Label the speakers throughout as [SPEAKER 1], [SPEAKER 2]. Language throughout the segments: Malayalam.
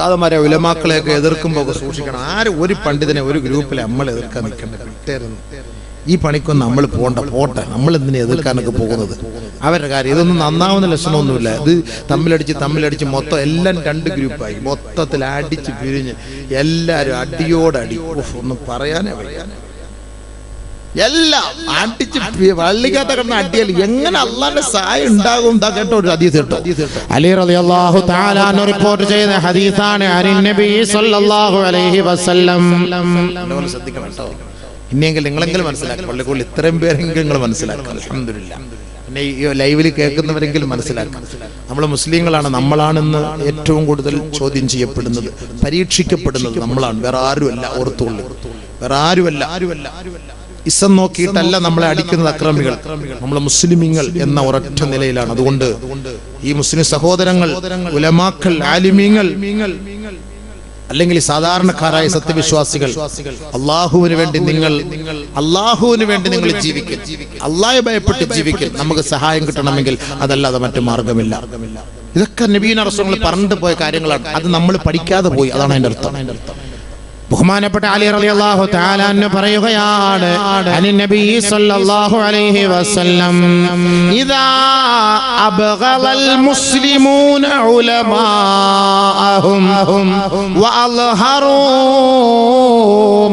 [SPEAKER 1] ഉസ്താദന്മാരെ ഉലമാക്കളെയൊക്കെ എതിർക്കുമ്പോൾ സൂക്ഷിക്കണം. ആരും ഒരു പണ്ഡിതനെ ഒരു ഗ്രൂപ്പിൽ നമ്മൾ എതിർക്കാൻ നിൽക്കേണ്ട. വിട്ടേരുന്നു ഈ പണിക്കൊന്നും നമ്മൾ പോണ്ട. പോട്ടെ. നമ്മൾ എന്തിനെ എതിർക്കാനൊക്കെ പോകുന്നത്? അവരുടെ കാര്യം. ഇതൊന്നും നന്നാവുന്ന ലക്ഷണമൊന്നുമില്ല. ഇത് തമ്മിലടിച്ച് തമ്മിലടിച്ച് മൊത്തം എല്ലാം രണ്ട് ഗ്രൂപ്പായി. മൊത്തത്തിൽ അടിച്ച് പിരിഞ്ഞ് എല്ലാവരും അടിയോടടി. ഒന്നും പറയാനേ വയ്യ. എല്ലാം അടിച്ച് വള്ളിക്കകത്ത് കിടന്ന അടിയൽ എങ്ങനെ അള്ളാന്റെ സഹായം ഉണ്ടാകും? കേട്ടോ ഒരു ഹദീസ് കേട്ടോ.
[SPEAKER 2] അലി റളിയല്ലാഹു തആല റിപ്പോർട്ട് ചെയ്ത ഹദീസാണ്. അനിൻ നബി സല്ലല്ലാഹു അലൈഹി വസല്ലം.
[SPEAKER 1] ശ്രദ്ധിക്കണം കേട്ടോ. ഇനിയെങ്കിലും നിങ്ങളെങ്കിലും മനസ്സിലാക്കും പള്ളിക്കുള്ളിൽ ഇത്രയും പേരെങ്കിലും നിങ്ങൾ മനസ്സിലാക്കും അലഹമില്ല പിന്നെ ഈ ലൈവിൽ കേൾക്കുന്നവരെങ്കിലും മനസ്സിലാക്കാം നമ്മൾ മുസ്ലിങ്ങളാണ് നമ്മളാണെന്ന് ഏറ്റവും കൂടുതൽ ചോദ്യം ചെയ്യപ്പെടുന്നത് പരീക്ഷിക്കപ്പെടുന്നത് നമ്മളാണ്. വേറെ ആരുമല്ല ഓർത്തുള്ളൂ വേറെ ആരുമല്ല ആരുമല്ല ആരുമല്ല. ഇസം നോക്കിയിട്ടല്ല നമ്മളെ അടിക്കുന്നത് അക്രമികൾ. നമ്മൾ മുസ്ലിമിങ്ങൾ എന്ന ഒരൊറ്റ നിലയിലാണ്. അതുകൊണ്ട് ഈ മുസ്ലിം സഹോദരങ്ങൾ ഉലമാക്കൾ ആലിമീങ്ങൾ അല്ലെങ്കിൽ സാധാരണക്കാരായ സത്യവിശ്വാസികൾ അള്ളാഹുവിന് വേണ്ടി നിങ്ങൾ അള്ളാഹുവിന് വേണ്ടി നിങ്ങൾ ജീവിക്കും. അള്ളാഹെ ഭയപ്പെട്ട് ജീവിക്കും. നമുക്ക് സഹായം കിട്ടണമെങ്കിൽ അതല്ലാതെ മറ്റു മാർഗമില്ല. ഇതൊക്കെ നബീൻ അറസങ്ങൾ പറഞ്ഞിട്ട് പോയ കാര്യങ്ങളാണ്. അത് നമ്മൾ പഠിക്കാതെ പോയി. അതാണ് അതിന്റെ അർത്ഥം.
[SPEAKER 2] ബഹുമാനപ്പെട്ട അലി റളിയല്ലാഹു തആല അന്ന് പറയുകയാണ് അനി നബി സല്ലല്ലാഹു അലൈഹി വസല്ലം ഇദാ അബ്ഗളൽ മുസ്ലിമൂന ഉലമാഅഹും വഅൽഹറു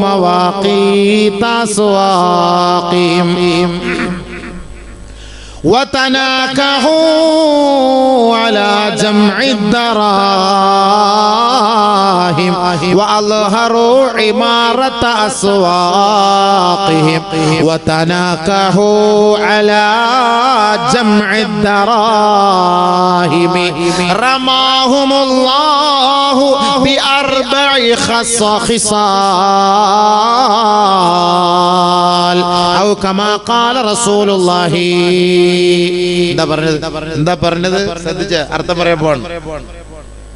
[SPEAKER 2] മവാഖീത അസ്വാഖിഹിം وتناكحوا على جمع الدراهم وأظهروا عمارة أسواقهم وتناكحوا على جمع الدراهم رماهم الله بأربع خص خصال أو كما قال رسول الله
[SPEAKER 1] എന്താ പറഞ്ഞത്? എന്താ പറഞ്ഞത്? ശ്രദ്ധിച്ച് അർത്ഥം പറയാൻ പോകണം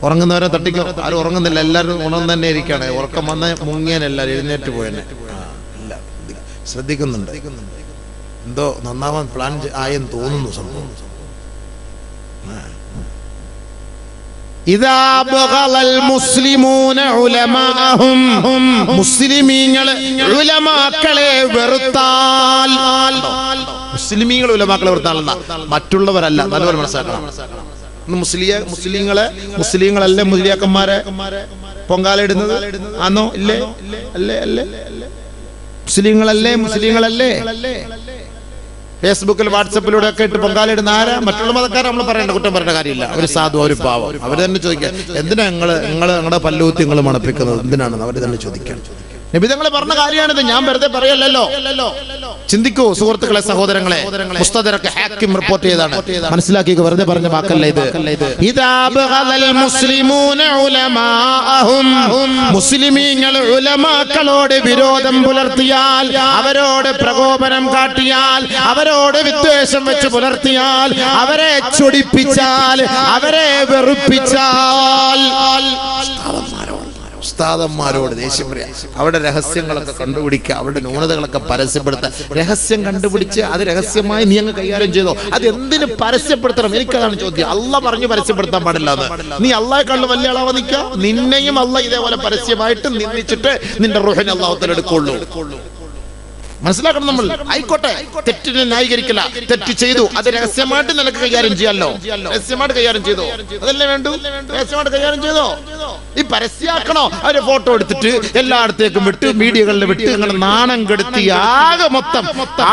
[SPEAKER 1] ഉറങ്ങുന്നവരെ തട്ടിക്കോ. ആരും ഉറങ്ങുന്നില്ല. എല്ലാവരും ഉണർന്ന് തന്നെ ഇരിക്കുകയാണ്. ഉറക്കം വന്ന മുങ്ങിയാൻ എല്ലാവരും. എഴുന്നേറ്റ് പോയനെ. ഇല്ല. ശ്രദ്ധിക്കുന്നുണ്ട്. എന്തോ നന്നാവാൻ പ്ലാൻ ആയെന്ന് തോന്നുന്നു സംഭവം.
[SPEAKER 2] ഉലമാക്കളെ വെറുത്താൽ.
[SPEAKER 1] ഉലമാക്കളെ മറ്റുള്ളവരല്ല. നല്ലവർ മനസ്സിലാക്കണം. മുസ്ലിങ്ങളെ മുസ്ലിങ്ങളല്ലേ മുസ്ലിയാക്കന്മാരെ? പൊങ്കാലിടുന്നത് ആന്നോ? ഇല്ലേ? അല്ലേ അല്ലേ? മുസ്ലിങ്ങളല്ലേ? മുസ്ലിങ്ങളല്ലേ? ഫേസ്ബുക്കിൽ വാട്സപ്പിലൂടെ ഒക്കെ ഇട്ട് പൊങ്കാലിടുന്ന ആരാ? മറ്റുള്ള മതക്കാരെ നമ്മൾ പറയേണ്ട കുറ്റം പറയേണ്ട കാര്യമില്ല. അവർ സാധു ഒരു പാവം. അവർ തന്നെ ചോദിക്കുക എന്തിനാ നിങ്ങൾ നിങ്ങൾ നിങ്ങളുടെ പല്ലൂത്തി നിങ്ങൾ മണപ്പിക്കുന്നത്? എന്തിനാണെന്ന് അവർ തന്നെ ചോദിക്കാൻ നിബിതങ്ങൾ പറഞ്ഞ കാര്യമാണിത്. ഞാൻ വെറുതെ പറയല്ലോ ചിന്തിക്കൂ സുഹൃത്തുക്കളെ സഹോദരങ്ങളെ. ഹാക്കിം റിപ്പോർട്ട് ചെയ്താണ് മനസ്സിലാക്കി വെറുതെ പറഞ്ഞ വാക്കല്ല ഇത്.
[SPEAKER 2] ഉലമാക്കളോട് വിരോധം പുലർത്തിയാൽ അവരോട് പ്രകോപനം കാട്ടിയാൽ അവരോട് വിദ്വേഷം വെച്ച് പുലർത്തിയാൽ അവരെ ചൊടിപ്പിച്ചാൽ അവരെ വെറുപ്പിച്ചാൽ.
[SPEAKER 1] ഉസ്താദന്മാരോട് ദേഷ്യം പറയാ അവരുടെ രഹസ്യങ്ങളൊക്കെ കണ്ടുപിടിക്കുക അവരുടെ ന്യൂനതകളൊക്കെ പരസ്യപ്പെടുത്താം രഹസ്യം കണ്ടുപിടിച്ച് അത് രഹസ്യമായി നീ അങ്ങ് കൈകാര്യം ചെയ്തോ? അത് എന്തിനു പരസ്യപ്പെടുത്തണം? എനിക്കതാണ് ചോദ്യം. അല്ല പറഞ്ഞു പരസ്യപ്പെടുത്താൻ പാടില്ല എന്ന് നീ അള്ളാഹെ കണ്ടു വലിയ ആളാവാ നിൽക്കുക. നിന്നെയും അല്ല ഇതേപോലെ പരസ്യമായിട്ട് നിന്ദിച്ചിട്ട് നിന്റെ റുഹൻ അള്ളാഹത്തിൽ എടുക്കുള്ളൂ. മനസ്സിലാക്കണം നമ്മൾ. ആയിക്കോട്ടെ. തെറ്റിനെ ന്യായീകരിക്കില്ല. തെറ്റ് ചെയ്തു. അത് രഹസ്യമായിട്ട് നിനക്ക് കൈകാര്യം ചെയ്യാമല്ലോ രഹസ്യമായിട്ട് കൈകാര്യം ചെയ്തോ? അതല്ലേ വേണ്ടു? രഹസ്യമായിട്ട് കൈകാര്യം ചെയ്തോ? ഈ പരസ്യാക്കണോ? അവർ ഫോട്ടോ എടുത്തിട്ട് എല്ലായിടത്തേക്കും വിട്ട് മീഡിയകളിൽ വിട്ട് ഇങ്ങനെ നാണം കെടുത്തി ആകെ മൊത്തം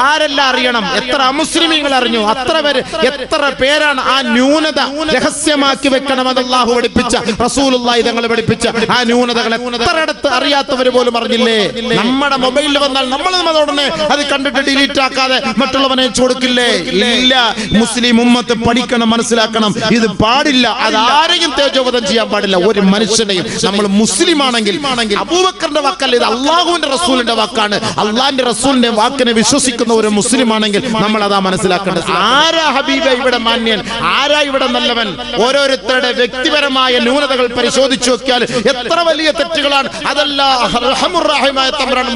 [SPEAKER 1] ആരെല്ലാം അറിയണം? എത്ര അമുസ്ലിമീങ്ങൾ അറിഞ്ഞു? അത്ര പേര് എത്ര പേരാണ് ആ ന്യൂനത രഹസ്യമാക്കി വെക്കണമെന്ന് അള്ളാഹു പഠിപ്പിച്ച റസൂലുള്ളാഹി തങ്ങൾ പഠിപ്പിച്ച ആ ന്യൂനതകളെ എത്രയിടത്ത് അറിയാത്തവര് പോലും അറിഞ്ഞില്ലേ? നമ്മുടെ മൊബൈലിൽ വന്നാൽ നമ്മൾ അതോടനെ അത് കണ്ടിട്ട് ഡിലീറ്റ് ആക്കാതെ മറ്റുള്ളവനെ കൊടുക്കില്ലേ ഇല്ല. മുസ്ലിം ഉമ്മത്ത് പഠിക്കണം മനസ്സിലാക്കണം. ഇത് പാടില്ല. അത് ആരെയും തേജോപതം ചെയ്യാൻ പാടില്ല. ഒരു മനുഷ്യനെയും നമ്മൾ മുസ്ലിം ആണെങ്കിൽ അബൂബക്കറിന്റെ വാക്കല്ല ഇത് അള്ളാഹുവിന്റെ റസൂലിന്റെ വാക്കാണ്. അള്ളാഹിന്റെ റസൂലിന്റെ വാക്കിനെ വിശ്വസിക്കുന്ന ഒരു മുസ്ലിം ആണെങ്കിൽ നമ്മൾ അതാ മനസ്സിലാക്കേണ്ടത്. ആരാ ഹബീബ ഇവിടെ മാന്യൻ? ആരാ ഇവിടെ നല്ലവൻ? ഓരോരുത്തരുടെ വ്യക്തിപരമായ ന്യൂനതകൾ പരിശോധിച്ചു നോക്കിയാൽ എത്ര വലിയ തെറ്റുകളാണ്. അതല്ല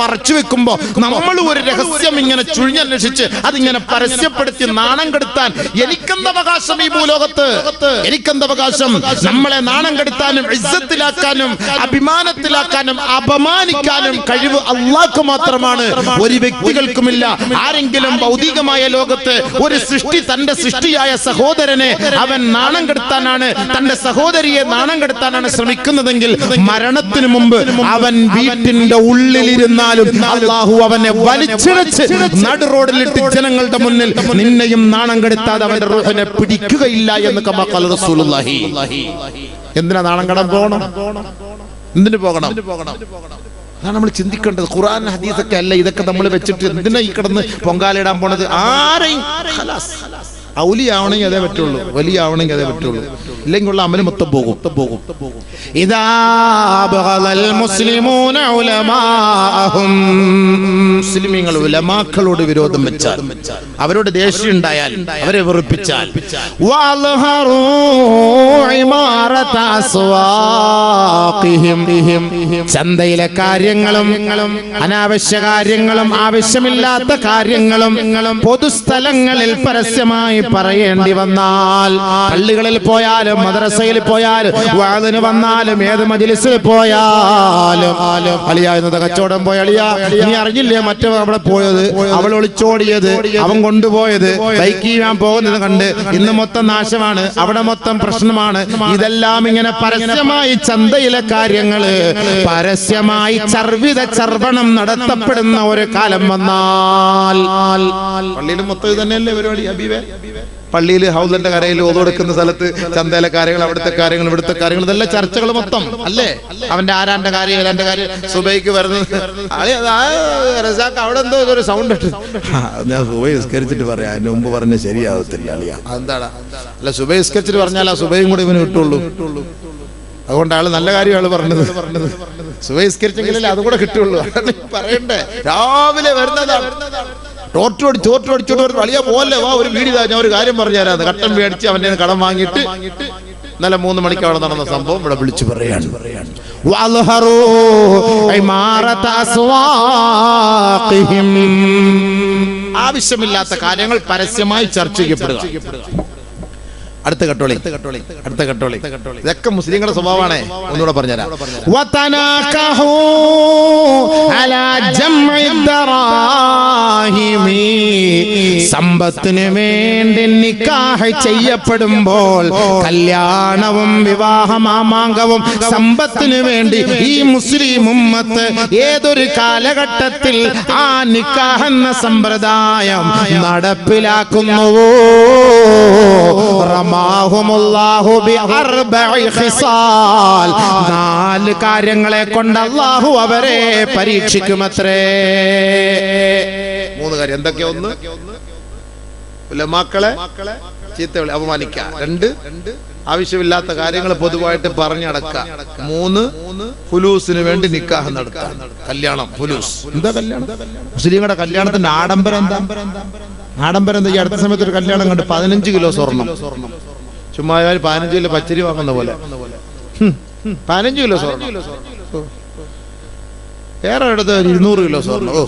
[SPEAKER 1] മറച്ചു വെക്കുമ്പോ നമ്മൾ ഒരു രഹസ്യം ഇങ്ങനെ ചുഴിഞ്ഞന്വേഷിച്ച് അതിങ്ങനെ പരസ്യപ്പെടുത്തി നാണം കെടുത്താൻ എനിക്കെന്ത അവകാശം ഈ ഭൂലോകത്ത്? എനിക്കെന്ത അവകാശം? നമ്മളെ നാണം കെടുത്താനും ഇസ്സത്തിലാക്കാനും അഭിമാനത്തിലാക്കാനും അപമാനിക്കാനും കഴിവ് അള്ളാഹ്ക്ക് മാത്രമാണ്. ഒരു വ്യക്തികൾക്കുമില്ല. ആരെങ്കിലും ഭൗതികമായ ലോകത്ത് ഒരു സൃഷ്ടി തന്റെ സൃഷ്ടിയായ സഹോദരനെ അവൻ നാണം കെടുത്താനാണ് തന്റെ സഹോദരിയെ നാണം കെടുത്താനാണ് ശ്രമിക്കുന്നതെങ്കിൽ മരണത്തിന് മുമ്പ് അവൻ വീട്ടിന്റെ ഉള്ളിലിരുന്നാലും അള്ളാഹു അവനെ വലിച്ചിഴച്ച് നടു റോഡിലിട്ട് ജനങ്ങളുടെ മുന്നിൽ നിന്നെയും നാണം കെടുത്താതെ അവന്റെ റോഹനെ പിടിക്കുകയില്ല എന്ന് റസൂലുള്ളാഹി. എന്തിനാ നാണം കടം പോകണം എന്തിനു പോകണം അതാണ് നമ്മൾ ചിന്തിക്കേണ്ടത്. ഖുറാൻ ഹദീസൊക്കെ അല്ല ഇതൊക്കെ നമ്മൾ വെച്ചിട്ട് എന്തിനാ ഈ കിടന്ന് പൊങ്കാലിടാൻ പോണത്? ആരെയും. ഔലിയാവണമെങ്കിൽ അതേ പറ്റുള്ളൂ വലിയ ആവണമെങ്കിൽ അതേ പറ്റുള്ളൂ. ഇല്ലെങ്കിൽ ഉള്ള അമൽ മൊത്തം പോകും. പോകും. മുസ്ലിമീങ്ങൾ ഉലമാക്കളോട് വിരോധം വെച്ചാൽ അവരോട് ദേഷ്യം ഉണ്ടായാൽ അവരെ വെറുപ്പിച്ചാൽ.
[SPEAKER 2] ചന്തയിലെ കാര്യങ്ങളും അനാവശ്യ കാര്യങ്ങളും ആവശ്യമില്ലാത്ത കാര്യങ്ങളും പൊതുസ്ഥലങ്ങളിൽ പരസ്യമായി പറയേണ്ടി വന്നാൽ പള്ളികളിൽ പോയാലും മദ്രസയിൽ പോയാലും വാതിന് വന്നാലും ഏത് മജിലിസിൽ പോയാലും അളിയ കച്ചവടം പോയ അളിയ. നീ അറിഞ്ഞില്ലേ മറ്റേ അവിടെ പോയത്? അവൾ ഒളിച്ചോടിയത് അവൻ കൊണ്ടുപോയത്. ബൈക്കിൽ ഞാൻ പോകുന്നത് കണ്ട് ഇന്ന് മൊത്തം നാശമാണ് അവിടെ മൊത്തം പ്രശ്നമാണ്. ഇതെല്ലാം ഇങ്ങനെ പരസ്യമായി ചന്തയിലെ കാര്യങ്ങൾ പരസ്യമായി ചർവിത ചർവണം നടത്തപ്പെടുന്ന ഒരു കാലം വന്നാൽ.
[SPEAKER 1] പള്ളിയിൽ മൊത്തം തന്നെയല്ലേ പരിപാടി അബീവേ? പള്ളിയിൽ ഹൗലന്റെ കരയിൽ കൊടുക്കുന്ന സ്ഥലത്ത് ചന്തയിലെ കാര്യങ്ങൾ അവിടുത്തെ കാര്യങ്ങൾ ഇവിടുത്തെ കാര്യങ്ങൾ ഇതെല്ലാം ചർച്ചകൾ മൊത്തം അല്ലേ? അവന്റെ ആരാന്റെ കാര്യം ഏതാന്റെ കാര്യം സുബൈക്ക് വരുന്നത്. അവിടെ എന്തോ ഒരു സൗണ്ട്
[SPEAKER 3] ഞാൻ സുബൈ നിസ്കരിച്ചിട്ട് പറയാം. അതിന് മുമ്പ് പറഞ്ഞ ശരിയാവത്തില്ല അളിയ.
[SPEAKER 1] അതെന്താടാ? അല്ല സുബൈ പറഞ്ഞാൽ ആ സുബൈയും കൂടി ഇവന് കിട്ടുള്ളൂ. അതുകൊണ്ട് ആൾ നല്ല കാര്യമാണ് ആൾ പറഞ്ഞത്. പറഞ്ഞത് സുബൈ അതുകൂടെ അതും കിട്ടുള്ളൂ. പറയണ്ടേ. രാവിലെ വരുന്നതാണ്. ടോട്ടോടി ചോട്ടോടിച്ചോട്ട് ഒരു വളിയ പോലെ വാ ഒരു വീട് ഞാൻ ഒരു കാര്യം പറഞ്ഞുതരാന്ന് കട്ടൻ മേടിച്ച് അവന്റെ കടം വാങ്ങിയിട്ട് നല്ല മൂന്ന് മണിക്ക് അവിടെ നടന്ന സംഭവം ഇവിടെ വിളിച്ചു പറയാണ്. ആവശ്യമില്ലാത്ത കാര്യങ്ങൾ പരസ്യമായി ചർച്ച ചെയ്യപ്പെടുക. അടുത്ത കട്ടോളി. അടുത്ത കട്ടോളി. ഇതൊക്കെ മുസ്ലിങ്ങളുടെ സ്വഭാവമാണ്. ഒന്നുകൂടെ പറഞ്ഞുതരാം.
[SPEAKER 2] സമ്പത്തിന് വേണ്ടി നിക്കാഹ് ചെയ്യപ്പെടുമ്പോൾ കല്യാണവും വിവാഹ മാമാങ്കവും സമ്പത്തിന് വേണ്ടി ഈ മുസ്ലിം ഉമ്മത്ത് ഏതൊരു കാലഘട്ടത്തിൽ ആ നിക്കാഹ് എന്ന സമ്പ്രദായം നടപ്പിലാക്കുന്നുവോ? നാല് കാര്യങ്ങളെ കൊണ്ട് അല്ലാഹു അവരെ പരീക്ഷിക്കുമത്രേ.
[SPEAKER 1] മൂന്ന് കാര്യം. എന്തൊക്കെ ഒന്ന്? ഉലമാക്കളെ ചീത്ത വിളി അപമാനിക്കുക. രണ്ട് ആവശ്യമില്ലാത്ത കാര്യങ്ങൾ പൊതുവായിട്ട് പറഞ്ഞടക്കുക. മൂന്ന് ഫുലൂസിന് വേണ്ടി നിക്കാഹ് നടത്തുക. കല്യാണം ഫുലൂസ്. എന്താ കല്യാണം? മുസ്ലിങ്ങളുടെ കല്യാണത്തിന്റെ ആഡംബരം എന്താ? ആഡംബരം എന്താ അടുത്ത സമയത്ത് ഒരു കല്യാണം കണ്ട് പതിനഞ്ച് കിലോ സ്വർണം. ചുമ്മാ പതിനഞ്ച് കിലോ പച്ചരി വാങ്ങുന്ന പോലെ. പതിനഞ്ച് കിലോ സ്വർണം. വേറെ അടുത്ത് ഇരുന്നൂറ് കിലോ സ്വർണം. ഓ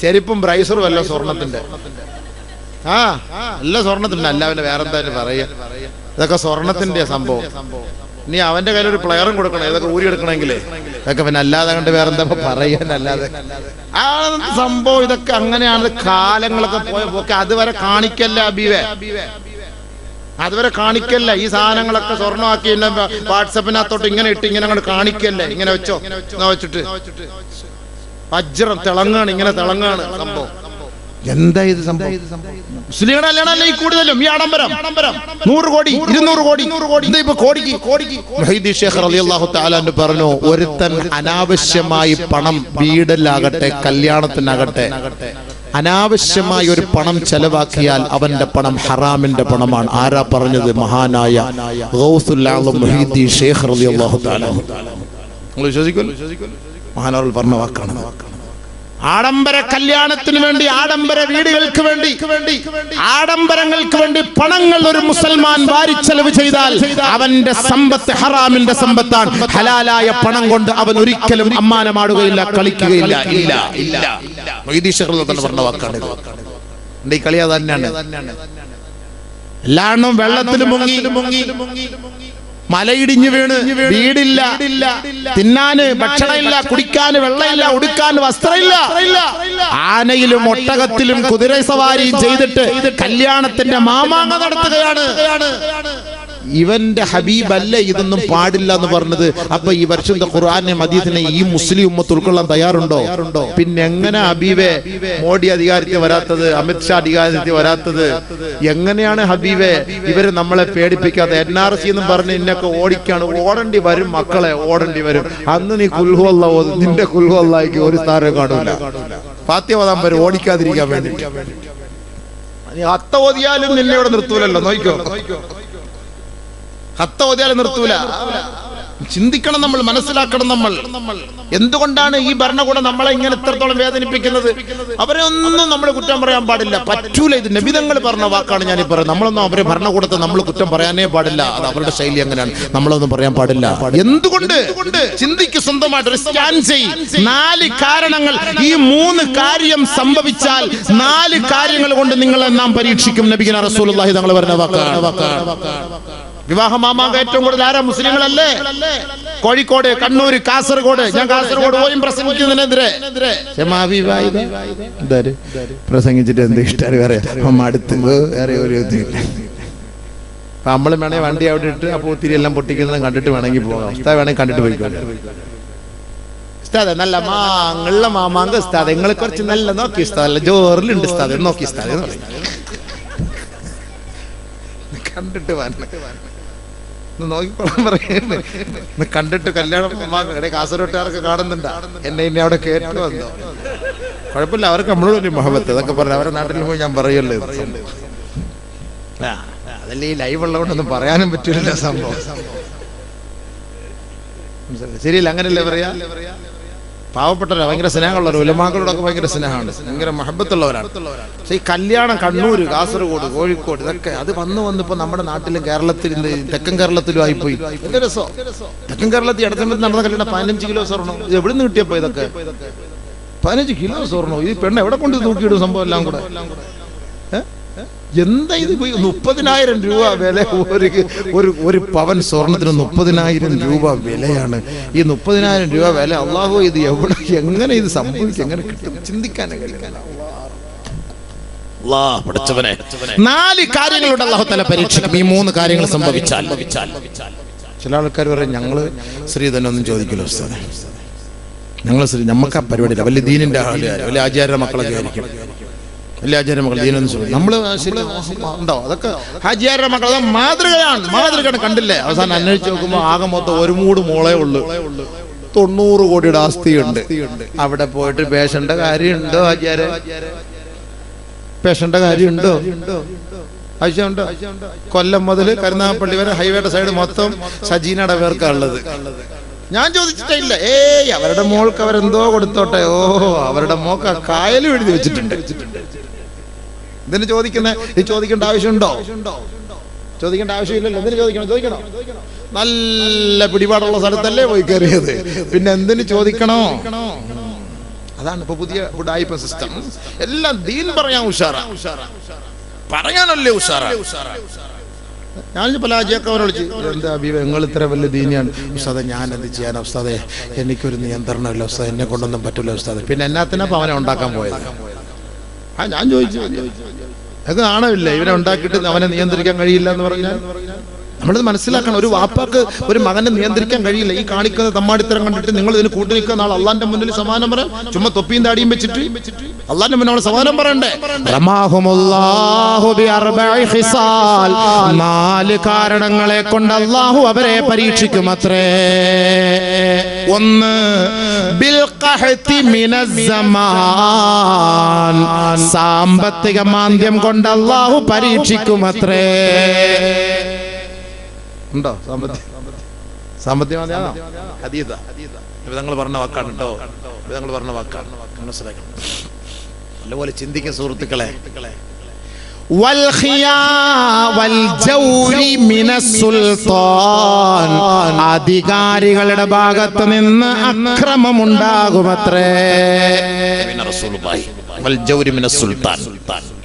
[SPEAKER 1] ചെരുപ്പും ബ്രൈസറും അല്ല സ്വർണത്തിന്റെ. ആ അല്ല സ്വർണത്തിന്റെ. അല്ല അവന് വേറെന്തായാലും പറയാ. ഇതൊക്കെ സ്വർണത്തിന്റെ സംഭവം. ഇനി അവന്റെ കയ്യിൽ ഒരു പ്ലെയറും കൊടുക്കണം. ഇതൊക്കെ ഊരി എടുക്കണമെങ്കിൽ ഇതൊക്കെ പിന്നെ അല്ലാതെ കണ്ട് വേറെ എന്താ പറയാൻ അല്ലാതെ ആ സംഭവം ഇതൊക്കെ അങ്ങനെയാണ് കാലങ്ങളൊക്കെ പോയ പോക്കെ അതുവരെ കാണിക്കല്ല അബീവേ. അതുവരെ കാണിക്കല്ല. ഈ സാധനങ്ങളൊക്കെ സ്വർണമാക്കി എന്നെ വാട്സപ്പിനകത്തോട്ട് ഇങ്ങനെ ഇട്ട് ഇങ്ങനെ അങ്ങോട്ട് കാണിക്കല്ലേ? ഇങ്ങനെ വെച്ചോ? വെച്ചിട്ട്. വജ്രം തിളങ്ങാണ് ഇങ്ങനെ തിളങ്ങാണ് സംഭവം. എന്താ ഇത് സംഭവം? മുസ്ലിങ്ങളുടെ കല്യാണമല്ല ഈ കൂടുതലും? ഈ ആഡംബരം. നൂറ് കോടി ഇരുന്നൂറ് കോടി എന്താ ഇപ്പൊ കോടിക്ക്. കോടിക്ക്. ഷേഖ് റളിയല്ലാഹു പറഞ്ഞു ഒരുത്തൻ അനാവശ്യമായി പണം വീടലാകട്ടെ കല്യാണത്തിനാകട്ടെ. അനാവശ്യമായി ഒരു പണം ചെലവാക്കിയാൽ അവന്റെ പണം ഹറാമിന്റെ പണമാണ്. ആരാ പറഞ്ഞത്? മഹാനായ ഷേഖ് നിങ്ങൾ വിശ്വസിക്കുമല്ലോ പറഞ്ഞ വാക്കാണ്.
[SPEAKER 2] ആഡംബര കല്യാണത്തിന് വേണ്ടി ആഡംബര വീടുകൾക്ക് വേണ്ടി ആഡംബരങ്ങൾക്ക് വേണ്ടി പണങ്ങൾ ഒരു മുസൽമാൻ വാരിച്ചെലവ് ചെയ്താൽ അവന്റെ സമ്പത്ത് ഹറാമിന്റെ സമ്പത്താണ്. ഹലാലായ പണം കൊണ്ട് അവൻ ഒരിക്കലും അമ്മാനമാടുകയില്ല കളിക്കുകയില്ല. ഇല്ല ഇല്ല.
[SPEAKER 1] പറഞ്ഞ വാക്കാണ്. എന്റെ കളി അത് തന്നെയാണ്.
[SPEAKER 2] എല്ലാണും വെള്ളത്തിൽ മുങ്ങി മുങ്ങി. മലയിടിഞ്ഞു വീണ്. വീടില്ല. തിന്നാന് ഭക്ഷണമില്ല കുടിക്കാന് വെള്ളമില്ല ഉടുക്കാൻ വസ്ത്രമില്ല. ആനയിലും ഒട്ടകത്തിലും കുതിര സവാരിയും ചെയ്തിട്ട് കല്യാണത്തിന്റെ മാമാങ്ങ നടത്തുകയാണ്.
[SPEAKER 1] ഇവന്റെ ഹബീബ് അല്ല ഇതൊന്നും പാടില്ല എന്ന് പറഞ്ഞത്. അപ്പൊ ഈ വർഷത്തെ ഖുർആാനെ മദീദിനെ ഈ മുസ്ലിം ഉമ്മത്ത് ഉൾക്കൊള്ളാൻ തയ്യാറുണ്ടോ? പിന്നെ എങ്ങനെ ഹബീബെ മോഡി അധികാരത്തിൽ വരാത്തത് അമിത്ഷാ അധികാരത്തിൽ വരാത്തത്? എങ്ങനെയാണ് ഹബീബെ ഇവർ നമ്മളെ പേടിപ്പിക്കാത്ത എൻ ആർ സി എന്നും പറഞ്ഞ് ഇന്നൊക്കെ ഓടിക്കാണ്. ഓടേണ്ടി വരും മക്കളെ ഓടേണ്ടി വരും. അന്ന് നീ കുൽഹുവല്ല നിന്റെ കുൽഹു അല്ലായിക്ക് ഒരു സ്ഥാനം കാണൂല. ഫാത്യവതാൻ വരും ഓടിക്കാതിരിക്കാൻ വേണ്ടി. നീ അത്ത ഓതിയാലും നിന്നെ ഇവിടെ നിർത്തൂലല്ലോ നോക്കിക്കോ. ഹത്ത ഓതിയാൽ നിർത്തൂല. ചിന്തിക്കണം നമ്മൾ മനസ്സിലാക്കണം നമ്മൾ. എന്തുകൊണ്ടാണ് ഈ ഭരണകൂടം നമ്മളെ ഇങ്ങനെ ഇത്രത്തോളം വേദനിപ്പിക്കുന്നത്? അവരെ ഒന്നും നമ്മൾ കുറ്റം പറയാൻ പാടില്ല. പറ്റൂല ഇത്. നബിതങ്ങൾ പറഞ്ഞ വാക്കാണ് ഞാൻ ഈ പറയുന്നത്. നമ്മളൊന്നും അവരെ ഭരണകൂടത്തെ നമ്മൾ കുറ്റം പറയാനേ പാടില്ല. അത് അവരുടെ ശൈലി അങ്ങനെയാണ്. നമ്മളൊന്നും പറയാൻ പാടില്ല. എന്തുകൊണ്ട്? ചിന്തിക്ക് സ്വന്തമായിട്ട് സ്കാൻ ചെയ്. നാല് കാരണങ്ങൾ ഈ മൂന്ന് കാര്യം സംഭവിച്ചാൽ നാല് കാര്യങ്ങൾ കൊണ്ട് നിങ്ങളെ നാം പരീക്ഷിക്കും. നബിഗന റസൂൽ തങ്ങൾ പറഞ്ഞ വാക്കാണ്. വിവാഹ മാമാങ്ക ഏറ്റവും കൂടുതൽ ആരാ? മുസ്ലിങ്ങളല്ലേ? കോഴിക്കോട് കണ്ണൂർ കാസർഗോഡ്. ഞാൻ കാസർഗോഡ് പോയും പ്രസംഗിക്കുന്നതിനെതിരെ.
[SPEAKER 3] പ്രസംഗിച്ചിട്ട് എന്ത് ഇഷ്ടം പറയാം? അടുത്ത്. വേറെ ഒരു ഇതില്ല
[SPEAKER 1] അപ്പൊ വേണേ വണ്ടി അവിടെ ഇട്ട് അപ്പൊ ഒത്തിരി എല്ലാം പൊട്ടിക്കുന്നത് കണ്ടിട്ട് വേണമെങ്കിൽ പോകാം. ഉസ്താദ് വേണമെങ്കിൽ കണ്ടിട്ട് പോയിക്കോട്ടെ. ഉസ്താദ് നല്ല മാങ്ങുള്ള മാമാങ്ക ഉസ്താദ്. നിങ്ങൾ കുറച്ച് നല്ല നോക്കി ഉസ്താദ്. അല്ല ജോറിലുണ്ട് ഉസ്താദ്. നോക്കി ഉസ്താദ്. കണ്ടിട്ട് വരണം. കണ്ടിട്ട് കല്യാണം കാസർഗോട്ടുകാർക്ക് കാണുന്നുണ്ടാ. എന്നെ ഇനി അവിടെ കേട്ടു വന്നോ. കുഴപ്പമില്ല അവർക്ക് നമ്മളോട് ഒരു മഹബത്ത്. അതൊക്കെ പറഞ്ഞു അവരുടെ നാട്ടിൽ പോയി ഞാൻ പറയല്ലേ അതല്ലേ ഈ ലൈവ് ഉള്ളതുകൊണ്ടൊന്നും പറയാനും പറ്റില്ല സംഭവം? ശരിയല്ല അങ്ങനല്ലേ പറയാ? പാവപ്പെട്ടവരാ ഭയങ്കര സ്നേഹമുള്ളവർ ഉലമാക്കളോടൊക്കെ ഭയങ്കര സ്നേഹമാണ് ഭയങ്കര മഹബത്തുള്ളവരാണ്. പക്ഷെ ഈ കല്യാണം കണ്ണൂർ കാസർഗോഡ് കോഴിക്കോട് ഇതൊക്കെ അത് വന്ന് വന്നിപ്പോ നമ്മുടെ നാട്ടിലും കേരളത്തിലും തെക്കൻ കേരളത്തിലും ആയിപ്പോയി. എന്ത് രസോ? തെക്കൻ കേരളത്തിൽ ഇടത്ത നടന്ന കല്യാണം പതിനഞ്ച് കിലോ സ്വർണം ഇത് എവിടെ നിന്ന് കിട്ടിയപ്പോ ഇതൊക്കെ? പതിനഞ്ച് കിലോ സ്വർണം ഈ പെണ്ണ് എവിടെ കൊണ്ട് തൂക്കിയിടും സംഭവം എല്ലാം കൂടെ? എന്താ ഇത് മുപ്പതിനായിരം രൂപ വില? ഒരു ഒരു ഒരു പവൻ സ്വർണത്തിന് മുപ്പതിനായിരം രൂപ വിലയാണ്. ഈ മുപ്പതിനായിരം രൂപ വില അള്ളാഹു ഇത് എവിടെ എങ്ങനെ ഇത് സംഭവിക്കും? എങ്ങനെ കിട്ടും? ചിന്തിക്കാൻ
[SPEAKER 2] പഠിച്ചവനെ. നാല് കാര്യങ്ങളുണ്ട് അള്ളാഹു തല പരീക്ഷിക്കും. ഈ മൂന്ന് കാര്യങ്ങൾ സംഭവിച്ചാൽ.
[SPEAKER 1] ചില ആൾക്കാർ പറയും ഞങ്ങൾ ഒന്നും ചോദിക്കില്ല ഉസ്താദെ. ഞങ്ങൾ ശ്രീ നമുക്ക് ആ പരിപാടി വലിയ ദീനിന്റെ ആളുകാർ വലിയ ആചാര്യ മക്കളൊക്കെ ആയിരിക്കും. ദീനൊന്നും ചോദിക്കും നമ്മൾ ഉണ്ടോ അതൊക്കെ ഹജിയാരുടെ മക്കൾ അത് മാതൃകയാണ്. മാതൃകയാണ് കണ്ടില്ലേ? അവസാനം അന്വേഷിച്ച് നോക്കുമ്പോൾ ആകെ മൊത്തം ഒരു മൂട് മോളേ ഉള്ളൂ. തൊണ്ണൂറ് കോടിയുടെ ആസ്തിയുണ്ട് അവിടെ പോയിട്ട് പേഷന്റെ കാര്യമുണ്ടോ ആചാര്യ പേഷന്റെ കാര്യമുണ്ടോ? ആവശ്യമുണ്ടോ? കൊല്ലം മുതൽ കരുനാഗപ്പള്ളി വരെ ഹൈവേയുടെ സൈഡ് മൊത്തം സജീനയുടെ പേർക്കാണുള്ളത് ഞാൻ ചോദിച്ചിട്ടില്ല ഏയ് അവരുടെ മോൾക്ക് അവരെന്തോ കൊടുത്തോട്ടെ? ഓ അവരുടെ മോക്ക് കായലും എഴുതി വെച്ചിട്ടുണ്ട് വെച്ചിട്ടുണ്ട്. ഇതിന് ചോദിക്കുന്ന? ഈ ചോദിക്കേണ്ട ആവശ്യമുണ്ടോ? ചോദിക്കേണ്ട ആവശ്യമില്ലല്ലോ. എന്തിനു ചോദിക്കണം? ചോദിക്കണോ? നല്ല പിടിപാടുള്ള സ്ഥലത്തല്ലേ പോയി കയറിയത്. പിന്നെ എന്തിനു ചോദിക്കണോ? അതാണ് ഇപ്പൊ പുതിയ ഉടായിപ്പ സിസ്റ്റം എല്ലാം ദീൻ പറയാൻ ഉഷാറാ. പറയാനല്ലേ ഉഷാറാ. ഞാൻ പല അജയക്കവരെ അവരോട് എന്താ അബീബ നിങ്ങൾ ഇത്ര വലിയ ദീനിയാണ്. ഉസ്താദെ ഞാൻ എന്ത് ചെയ്യാൻ ഉസ്താദെ? എനിക്കൊരു നിയന്ത്രണമില്ല ഉസ്താദ്. എന്നെ കൊണ്ടൊന്നും പറ്റില്ല ഉസ്താദ്. പിന്നെ എന്നാത്തിനാ അവനെ ഉണ്ടാക്കാൻ പോയത്? ഞാൻ ചോദിച്ചു. അത് ആണമില്ല ഇവനെ ഉണ്ടാക്കിയിട്ട് അവനെ നിയന്ത്രിക്കാൻ കഴിയില്ല എന്ന് പറഞ്ഞാൽ? നമ്മളിത് മനസ്സിലാക്കണം. ഒരു വാപ്പാക്ക് ഒരു മകനെ നിയന്ത്രിക്കാൻ കഴിയില്ല. ഈ കാണിക്കുന്ന തമ്മാടിത്തരം കണ്ടിട്ട് നിങ്ങൾ ഇതിന് കൂട്ടി നിൽക്കുന്ന ആൾ അള്ളാന്റെ മുന്നിൽ സമാനം പറയാം ചുമ്മാ തൊപ്പിയും താടിയും വെച്ചിട്ട് അള്ളാന്റെ മുന്നിൽ സമാനം പറയണ്ടേ.
[SPEAKER 2] നാല് കാരണങ്ങളെ കൊണ്ട് അള്ളാഹു അവരെ പരീക്ഷിക്കും അത്രേ ഒന്ന്. സാമ്പത്തിക മാന്ദ്യം കൊണ്ട് അള്ളാഹു പരീക്ഷിക്കും അത്രേ
[SPEAKER 1] ഉണ്ടോ? സാമ്പത്തിക സാമ്പത്തികമാതിയാണോ അതീത വിധങ്ങൾ പറഞ്ഞ വാക്കാണ് കേട്ടോ. വിധങ്ങൾ പറഞ്ഞ വാക്കാണ്. മനസ്സിലാക്കണം. നല്ലപോലെ ചിന്തിക്കും സുഹൃത്തുക്കളെ.
[SPEAKER 2] അധികാരികളുടെ ഭാഗത്ത് നിന്ന് അക്രമമുണ്ടാകുമത്രേ.
[SPEAKER 1] സുൽത്താൻ.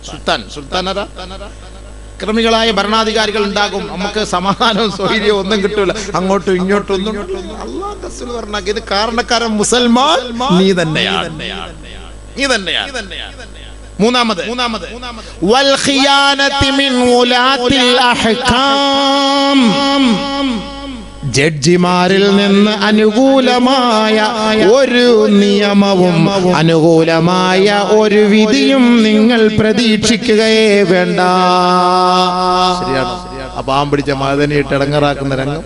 [SPEAKER 1] സുൽത്താൻ. സുൽത്താൻ അക്രമികളായ ഭരണാധികാരികൾ ഉണ്ടാകും. നമുക്ക് സമാധാനവും സൗകര്യവും ഒന്നും കിട്ടൂല. അങ്ങോട്ടും ഇങ്ങോട്ടും ഒന്നും ഇത് കാരണക്കാരൻ മുസൽമാൻ നീ തന്നെയാണ്. നീ തന്നെയാണ്. മൂന്നാമത്. മൂന്നാമത്
[SPEAKER 2] വൽ ഖിയാനതി മിൻ അഹ്കാം. ജഡ്ജിമാരിൽ നിന്ന് അനുകൂലമായ ഒരു നിയമവും അനുകൂലമായ ഒരു വിധിയും നിങ്ങൾ പ്രതീക്ഷിക്കുകയേ വേണ്ട.
[SPEAKER 1] ശരിയാണ്. ആ പാവം പിടിച്ച മതനെയിട്ട് ഇടങ്ങറാക്കുന്ന രംഗം.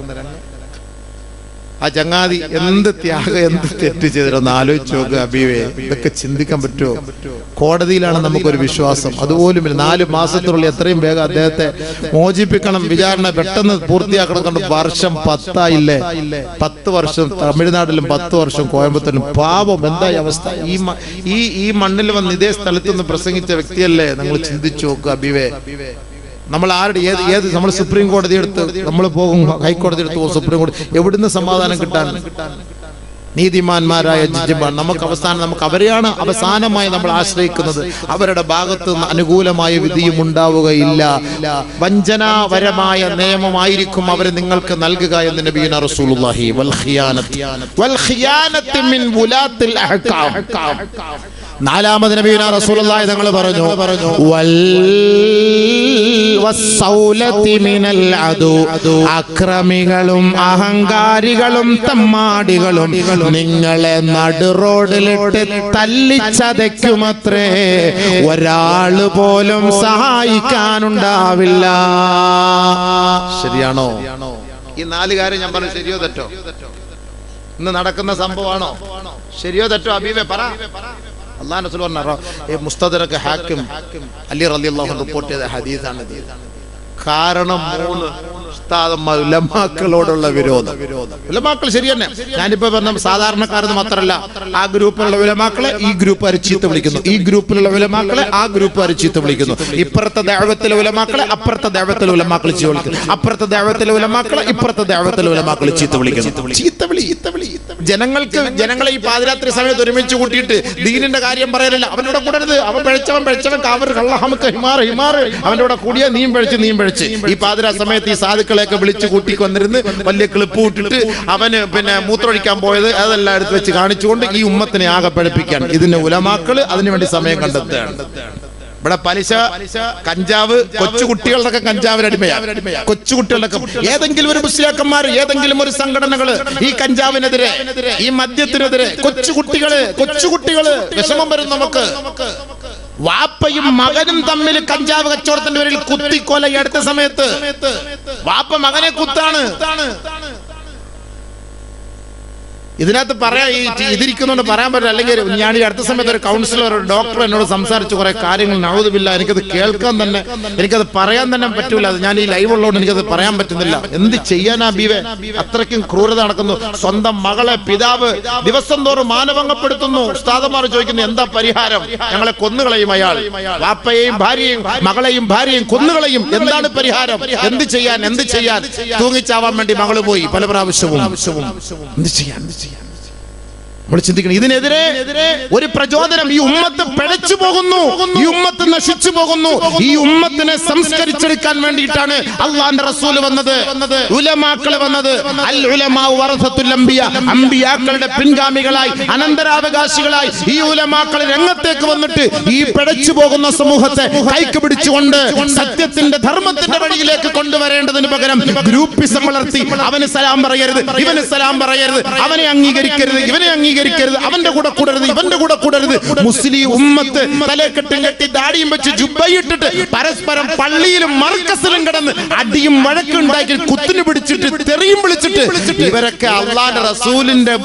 [SPEAKER 1] ആ ചങ്ങാതി എന്ത് ത്യാഗം എന്ത് തെറ്റ് ചെയ്തിട്ടൊന്ന് ആലോചിച്ച് നോക്കുക അബീവേ ഇതൊക്കെ ചിന്തിക്കാൻ പറ്റുമോ? കോടതിയിലാണ് നമുക്കൊരു വിശ്വാസം. അതുപോലും. നാല് മാസത്തിനുള്ളിൽ എത്രയും വേഗം അദ്ദേഹത്തെ മോചിപ്പിക്കണം. വിചാരണ പെട്ടെന്ന് പൂർത്തിയാക്കണം കണ്ട് വർഷം പത്തായില്ലേ? പത്ത് വർഷം തമിഴ്നാട്ടിലും പത്ത് വർഷം കോയമ്പത്തൂരിലും. പാപം എന്തായി അവസ്ഥ? ഈ ഈ ഈ മണ്ണിൽ വന്ന് ഇതേ സ്ഥലത്തുനിന്ന് പ്രസംഗിച്ച വ്യക്തിയല്ലേ? നിങ്ങൾ ചിന്തിച്ചു നോക്കുക അബിവേ. നമ്മൾ ആരുടെ ഏത് ഏത് നമ്മൾ സുപ്രീം കോടതി എടുത്ത് നമ്മൾ പോകും ഹൈക്കോടതി എടുത്ത് പോകും സുപ്രീം കോടതി. എവിടുന്ന് സമാധാനം കിട്ടാൻ? നീതിമാന്മാരായ ജഡ്ജിമാർ നമുക്ക് അവസാനം നമുക്ക് അവരെയാണ് അവസാനമായി നമ്മൾ ആശ്രയിക്കുന്നത്. അവരുടെ ഭാഗത്ത് നിന്ന് അനുകൂലമായ വിധിയും ഉണ്ടാവുകയില്ല. വഞ്ചനാപരമായ നിയമമായിരിക്കും അവർ നിങ്ങൾക്ക് നൽകുക എന്ന് നബീന റസൂലുള്ളാഹി. വൽ ഖിയാനത്ത് വൽ ഖിയാനത്ത് മിൻ വുലാത്തിൽ അഹ്കാം.
[SPEAKER 2] നാലാമത് നബീന റസൂലുള്ളാഹി തങ്ങൾ പറഞ്ഞു പറഞ്ഞു വൽ വസൗലതി മിനൽ അദു. അക്രമികളും അഹങ്കാരികളും തമ്മാടികളും നിങ്ങളെ നടുറോഡിലിട്ട് തല്ലിച്ചതയ്ക്കുമത്രേ ഒരാൾ പോലും സഹായിക്കാനുണ്ടാവില്ല.
[SPEAKER 1] ശരിയാണോ? ഈ നാല് കാര്യം ഞാൻ പറഞ്ഞു ശരിയോ തെറ്റോ? ഇന്ന് നടക്കുന്ന സംഭവമാണോ? ശരിയോ തെറ്റോ? അബീബെ പറ. അള്ളാഹ് റസൂൽ പറഞ്ഞ ഈ ഹാക്കും അലി അലി അള്ളാഹു റിപ്പോർട്ട് ചെയ്ത ഹദീസാണ് കാരണം മൂന്ന് ഉസ്താദന്മാർ ഉലമാക്കളോടുള്ള വിരോധം. ഉലമാക്കൾ ശരി തന്നെ. ഞാനിപ്പോ പറഞ്ഞ സാധാരണക്കാരെന്ന് മാത്രമല്ല ആ ഗ്രൂപ്പിലുള്ള ഉലമാക്കളെ ഈ ഗ്രൂപ്പ് ചീത്ത വിളിക്കുന്നു? ഈ ഗ്രൂപ്പിലുള്ള ഉലമാക്കളെ ആ ഗ്രൂപ്പ് ചീത്ത വിളിക്കുന്നു? ഇപ്പുറത്തെ ദേവത്തിലെ ഉലമാക്കളെ അപ്പുറത്തെ ദേവത്തിലെ ഉലമാക്കൾ ചീത്ത വിളിക്കുന്നു. അപ്പുറത്തെ ദേവത്തിലെ ഉലമാക്കളെ ഇപ്പുറത്തെ ദേവത്തിലെ ഉലമാക്കൾ ചീത്ത വിളിക്കുന്നു. ചീത്ത വിളി ചീത്ത വിളി. ജനങ്ങൾക്ക് ജനങ്ങളെ ഈ പാതിരാത്രി സമയത്ത് ഒരുമിച്ച് കൂട്ടിയിട്ട് ദീനിന്റെ കാര്യം പറയാനില്ല അവനോട് കൂടരുത്. അവൻ പഴിച്ചവൻ പഴിച്ചവൻ കാവർ കള്ളഹമുക്ക് ഹിമാർ ഹിമാർ അവന്റെ കൂടെ കൂടിയ നീയും പഴിച്ച് നീയും പഴിച്ച് ഈ പാതിരാ സമയത്ത് ഈ സാധുക്കളെയൊക്കെ വിളിച്ച് കൂട്ടി കൊന്നിരുന്ന് വലിയ ക്ലിപ്പ് ഇട്ടിട്ട് അവന് പിന്നെ മൂത്രമൊഴിക്കാൻ പോയത് അതെല്ലാം എടുത്ത് വെച്ച് കാണിച്ചുകൊണ്ട് ഈ ഉമ്മത്തിനെ ആകെ പഴിപ്പിക്കാൻ ഇതിന്റെ ഉലമാക്കൾ അതിനുവേണ്ടി സമയം കണ്ടെത്തുകയാണ്. ഇവിടെ പലിശ കഞ്ചാവ് കൊച്ചുകുട്ടികളുടെ കഞ്ചാവിന് അടിമയാണ് കൊച്ചുകുട്ടികളുടെ ഏതെങ്കിലും ഒരു മുസ്ലിയാക്കന്മാർ ഏതെങ്കിലും ഒരു സംഘടനകൾ ഈ കഞ്ചാവിനെതിരെ ഈ മദ്യത്തിനെതിരെ കൊച്ചുകുട്ടികൾ കൊച്ചുകുട്ടികൾ വിഷമം വരും നമുക്ക് വാപ്പയും മകനും തമ്മിൽ കഞ്ചാവ് കച്ചവടത്തിന്റെ പേരിൽ കുത്തിക്കൊല എടുത്ത സമയത്ത് വാപ്പ മകനെ കുത്താണ്. ഇതിനകത്ത് പറയാ ഈ ടി- ഇതിരിക്കുന്നോണ്ട് പറയാൻ പറ്റില്ല. അല്ലെങ്കിൽ ഞാൻ ഈ അടുത്ത സമയത്ത് ഒരു കൗൺസിലർ ഒരു ഡോക്ടർ എന്നോട് സംസാരിച്ച് കുറെ കാര്യങ്ങൾ നവതുമില്ല എനിക്കത് കേൾക്കാൻ തന്നെ എനിക്കത് പറയാൻ തന്നെ പറ്റൂല. അത് ഞാൻ ഈ ലൈവ് ഉള്ളതുകൊണ്ട് എനിക്കത് പറയാൻ പറ്റുന്നില്ല. എന്ത് ചെയ്യാനാ ബീവെ? അത്രയ്ക്കും ക്രൂരത നടക്കുന്നു. സ്വന്തം മകളെ പിതാവ് ദിവസം തോറും മാനഭംഗപ്പെടുത്തുന്നു. ഉസ്താദന്മാർ ചോദിക്കുന്നു എന്താ പരിഹാരം? ഞങ്ങളെ കൊന്നുകളയും അയാൾ. വാപ്പയെയും ഭാര്യയും മകളെയും ഭാര്യയും കൊന്നുകളയും എന്താണ് പരിഹാരം? എന്ത് ചെയ്യാൻ? എന്ത് ചെയ്യാൻ? തൂങ്ങിച്ചാവാൻ വേണ്ടി മകൾ പോയി. പല പ്രാവശ്യവും. എന്ത് ചെയ്യാൻ എന്ത് ചെയ്യാൻ നമ്മൾ ചിന്തിക്കണം. ഇതിനെതിരെ ഒരു പ്രചോദനം ഈ ഉമ്മത്ത് പിഴച്ചു പോകുന്നു. ഈ ഉമ്മത്ത് നശിച്ചു പോകുന്നു. ഈ ഉമ്മത്തിനെ സംസ്കരിച്ചെടുക്കാൻ വേണ്ടിയിട്ടാണ് അള്ളാന്റെ റസൂൽ വന്നത്. ഉലമാക്കൾ വന്നത്. അൽ ഉലമാഉ വറസത്തുൽ അംബിയ. അംബിയാക്കളുടെ പിൻഗാമികളായി അനന്തരാവകാശികളായി ഈ ഉലമാക്കൾ രംഗത്തേക്ക് വന്നിട്ട് ഈ പിഴച്ചു പോകുന്ന സമൂഹത്തെ കൈക്ക് പിടിച്ചുകൊണ്ട് സത്യത്തിന്റെ ധർമ്മത്തിന്റെ വഴിയിലേക്ക് കൊണ്ടുവരേണ്ടതിന് പകരം ഗ്രൂപ്പിസം വളർത്തി അവന് സലാം പറയരുത് ഇവന് സലാം പറയരുത് അവനെ അംഗീകരിക്കരുത് ഇവനെ അംഗീകരിക്കരുത് അവന്റെ കൂടെ കൂടരുത് ഇവന്റെ കൂടെ കൂടരുത്. മുസ്ലിം ഉമ്മത്ത് തലക്കെട്ടും കെട്ടി ദാടിയും വെച്ച് ജുബയിട്ടിട്ട് പരസ്പരം പള്ളിയിലും മർക്കസിലും കിടന്ന് അടിയും വഴക്കും ഉണ്ടാക്കി കുത്തിന് പിടിച്ചിട്ട് തെറിയും വിളിച്ചിട്ട് ഇവരൊക്കെ അള്ളാന്റെ റസൂലിന്റെ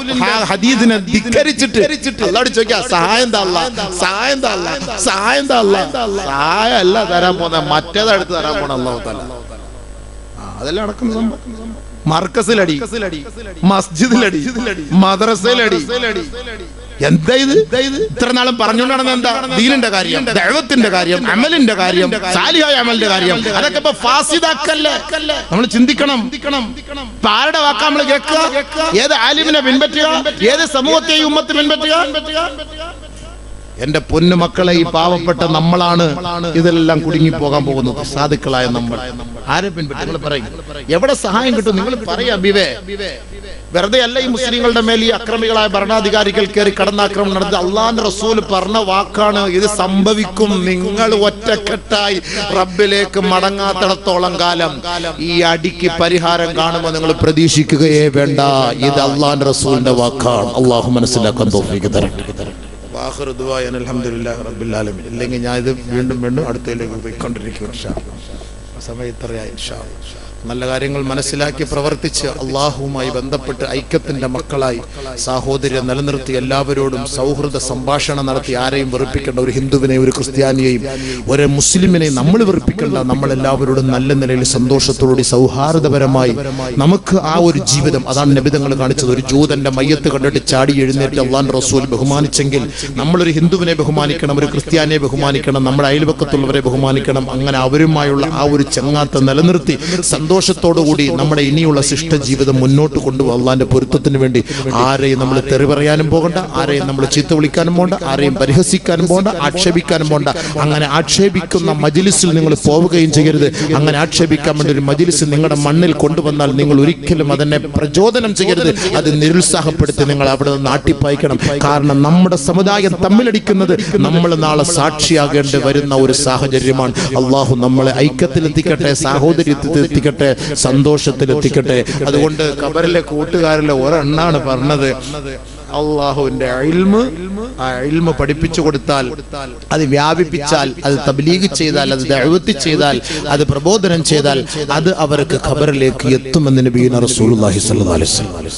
[SPEAKER 1] ഹദീദിനെ ധിക്കരിച്ചിട്ട് അള്ളാട് ചോദിക്കാം സഹായം താ അല്ലാ സഹായം താ അല്ലാ സഹായം താ അല്ലാ സഹായം അല്ല തരാൻ പോന്ന മറ്റേതടുത്ത് തരാൻ പോണ അള്ളാഹു തല അതെല്ലാം നടക്കുന്ന സംഭവം. മർക്കസിലടി മസ്ജിദിലടി മദ്രസയിലടി. എന്താ ഇത്? ഇത്ര നാളും പറഞ്ഞുകൊണ്ടാണ് എന്താ? ദീനിന്റെ കാര്യം ദൈവത്തിന്റെ കാര്യം അമലിന്റെ കാര്യം സാലിഹായ അമലിന്റെ കാര്യം. അതൊക്കെ ഇപ്പൊ ഫാസിദാക്കല്ലേ? നമ്മൾ ചിന്തിക്കണം. ആരുടെ വാക്കാ നമ്മൾ കേൾക്കുക? ഏത് ആലിമിനെ പിൻപറ്റുക? ഏത് സമൂഹത്തെ ഉമ്മത്ത് പിൻപറ്റുക? എന്റെ പൊന്നു മക്കളെ ഈ പാവപ്പെട്ട നമ്മളാണ്. ഇതെല്ലാം കുടുങ്ങി പോകാൻ പോകുന്നത്. സാധുക്കളായ നമ്മൾ. ആരെ പിൻപറ്റി? നിങ്ങൾ പറയും. എവിടെ സഹായം കിട്ടും? നിങ്ങൾ പറയാ ബിവേ. വെറുതെ അല്ല ഈ മുസ്ലിങ്ങളുടെ മേൽ ഈ അക്രമികളായ ഭരണാധികാരികൾ കയറി കടന്നാക്രമണം നടത്തി അള്ളാന്റെ റസൂൽ പറഞ്ഞ വാക്കാണ്. ഇത് സംഭവിക്കും. നിങ്ങൾ ഒറ്റക്കെട്ടായി റബ്ബിലേക്ക് മടങ്ങാത്തിടത്തോളം കാലം ഈ അടിക്ക് പരിഹാരം കാണുമ്പോൾ നിങ്ങൾ പ്രതീക്ഷിക്കുകയേ വേണ്ട. ഇത് അള്ളാന്റെ റസൂലിന്റെ വാക്കാണ്. അള്ളാഹു മനസ്സിലാക്കാൻ തോഫിക്ക് തരട്ടെ. റബ്ബിൽ ആലമീൻ ഇല്ലെങ്കിൽ ഞാൻ ഇത് വീണ്ടും വീണ്ടും അടുത്തതിലേക്ക് പോയിക്കൊണ്ടിരിക്കും ഇൻഷാ അല്ലാഹ്. സമയം ഇത്രയായി ഇൻഷാ അല്ലാഹ്. നല്ല കാര്യങ്ങൾ മനസ്സിലാക്കി പ്രവർത്തിച്ച് അള്ളാഹുവുമായി ബന്ധപ്പെട്ട് ഐക്യത്തിന്റെ മക്കളായി സാഹോദര്യം നിലനിർത്തി എല്ലാവരോടും സൗഹൃദ സംഭാഷണം നടത്തി ആരെയും വെറുപ്പിക്കേണ്ട ഒരു ഹിന്ദുവിനെയും ഒരു ക്രിസ്ത്യാനിയെയും ഒരു മുസ്ലിമിനെയും നമ്മൾ വെറുപ്പിക്കേണ്ട നമ്മൾ എല്ലാവരോടും നല്ല നിലയിൽ സന്തോഷത്തോടുകൂടി സൗഹാർദ്ദപരമായി നമുക്ക് ആ ഒരു ജീവിതം അതാണ് നബിതങ്ങൾ കാണിച്ചത്. ഒരു ജൂതന്റെ മയ്യത്ത് കണ്ടിട്ട് ചാടി എഴുന്നേറ്റ് അള്ളാൻ റസൂൽ ബഹുമാനിച്ചെങ്കിൽ നമ്മളൊരു ഹിന്ദുവിനെ ബഹുമാനിക്കണം ഒരു ക്രിസ്ത്യാനിയെ ബഹുമാനിക്കണം നമ്മുടെ അയൽപക്കത്തുള്ളവരെ ബഹുമാനിക്കണം. അങ്ങനെ അവരുമായുള്ള ആ ഒരു ചങ്ങാത്ത നിലനിർത്തി സന്തോഷത്തോടുകൂടി നമ്മുടെ ഇനിയുള്ള ശിഷ്ട ജീവിതം മുന്നോട്ട് കൊണ്ടുപോകും അള്ളാന്റെ പൊരുത്തത്തിന് വേണ്ടി ആരെയും നമ്മൾ തെറി പറയാനും പോകണ്ട ആരെയും നമ്മൾ ചീത്ത വിളിക്കാനും പോകണ്ട ആരെയും പരിഹസിക്കാനും പോകണ്ട ആക്ഷേപിക്കാനും പോകണ്ട. അങ്ങനെ ആക്ഷേപിക്കുന്ന മജിലിസിൽ നിങ്ങൾ പോവുകയും ചെയ്യരുത്. അങ്ങനെ ആക്ഷേപിക്കാൻ വേണ്ടി ഒരു മജിലിസ് നിങ്ങളുടെ മണ്ണിൽ കൊണ്ടുവന്നാൽ നിങ്ങൾ ഒരിക്കലും അതിനെ പ്രചോദനം ചെയ്യരുത്. അത് നിരുത്സാഹപ്പെടുത്തി നിങ്ങൾ അവിടെ നിന്ന് കാരണം നമ്മുടെ സമുദായം തമ്മിലടിക്കുന്നത് നമ്മൾ നാളെ സാക്ഷിയാകേണ്ടി വരുന്ന ഒരു സാഹചര്യമാണ്. അള്ളാഹു നമ്മളെ ഐക്യത്തിലെത്തിക്കട്ടെ സാഹോദര്യത്തിൽ എത്തിക്കട്ടെ സന്തോഷത്തിലെത്തിക്കട്ടെ. അതുകൊണ്ട് കബറിലെ കൂട്ടുകാരിലെ ഒരെണ്ണാണ് പറഞ്ഞത്. അള്ളാഹുവിന്റെ അയിൽമ് ആ ഇൽമ പഠിപ്പിച്ചു കൊടുത്താൽ അത് വ്യാപിപ്പിച്ചാൽ അത് തബ്ലീഗ് ചെയ്താൽ അത് ദഅവത്ത് ചെയ്താൽ അത് പ്രബോധനം ചെയ്താൽ അത് അവർക്ക് ഖബറിലേക്ക് എത്തുമെന്ന് നബീന റസൂലുള്ളാഹി സ്വല്ലല്ലാഹി അലൈഹി വസല്ലം.